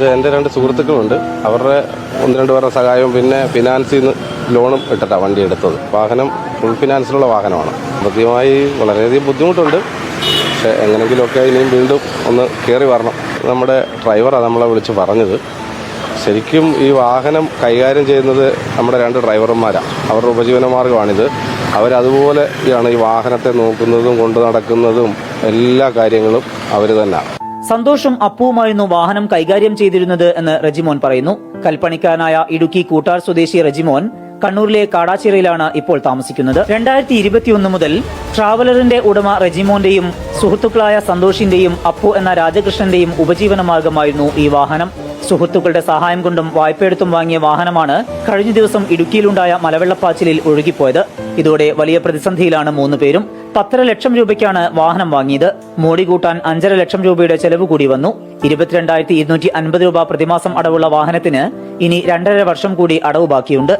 ഇത് എന്റെ രണ്ട് സുഹൃത്തുക്കളുണ്ട്. അവരുടെ ഒന്ന് രണ്ട് പേരുടെ സഹായവും പിന്നെ ഫിനാൻസിൽ നിന്ന് ലോണും ഇട്ടിട്ടാണ് വണ്ടി എടുത്തത്. വാഹനം ഫുൾ ഫിനാൻസിലുള്ള വാഹനമാണ്. കൃത്യമായി വളരെയധികം ബുദ്ധിമുട്ടുണ്ട്. പക്ഷേ എങ്ങനെയെങ്കിലുമൊക്കെ ഇനിയും വീണ്ടും ഒന്ന് കയറി വരണം. നമ്മുടെ ഡ്രൈവറാണ് നമ്മളെ വിളിച്ച് പറഞ്ഞത്. ശരിക്കും ഈ വാഹനം കൈകാര്യം ചെയ്യുന്നത് നമ്മുടെ രണ്ട് ഡ്രൈവർമാരാണ് അവരുടെ ഉപജീവന മാർഗമാണിത്. അവരതുപോലെയാണ് ഈ വാഹനത്തെ നോക്കുന്നതും കൊണ്ടു നടക്കുന്നതും എല്ലാ കാര്യങ്ങളും അവർ തന്നെയാണ് സന്തോഷും അപ്പുവുമായിരുന്നു വാഹനം കൈകാര്യം ചെയ്തിരുന്നത് എന്ന് റെജിമോൻ പറയുന്നു. കൽപ്പണിക്കാരനായ ഇടുക്കി കൂട്ടാർ സ്വദേശി റെജിമോൻ കണ്ണൂരിലെ കാടാച്ചിറയിലാണ് ഇപ്പോൾ താമസിക്കുന്നത്. രണ്ടായിരത്തി ഇരുപത്തിയൊന്ന് മുതൽ ട്രാവലറിന്റെ ഉടമ റെജിമോന്റെയും സുഹൃത്തുക്കളായ സന്തോഷിന്റെയും അപ്പു എന്ന രാജകൃഷ്ണന്റെയും ഉപജീവന മാർഗമായിരുന്നു ഈ വാഹനം. സുഹൃത്തുക്കളുടെ സഹായം കൊണ്ടും വായ്പയെടുത്തും വാങ്ങിയ വാഹനമാണ് കഴിഞ്ഞ ദിവസം ഇടുക്കിയിലുണ്ടായ മലവെള്ളപ്പാച്ചിലിൽ ഒഴുകിപ്പോയത്. ഇതോടെ വലിയ പ്രതിസന്ധിയിലാണ് മൂന്ന് പേരും. പത്തര ലക്ഷം രൂപയ്ക്കാണ് വാഹനം വാങ്ങിയത്. മോടി കൂട്ടാൻ അഞ്ചര ലക്ഷം രൂപയുടെ ചെലവ് കൂടി വന്നു. ഇരുപത്തിരണ്ടായിരത്തി ഇരുന്നൂറ്റി അൻപത് രൂപ പ്രതിമാസം അടവുള്ള വാഹനത്തിന് ഇനി രണ്ടര വർഷം കൂടി അടവ് ബാക്കിയുണ്ട്.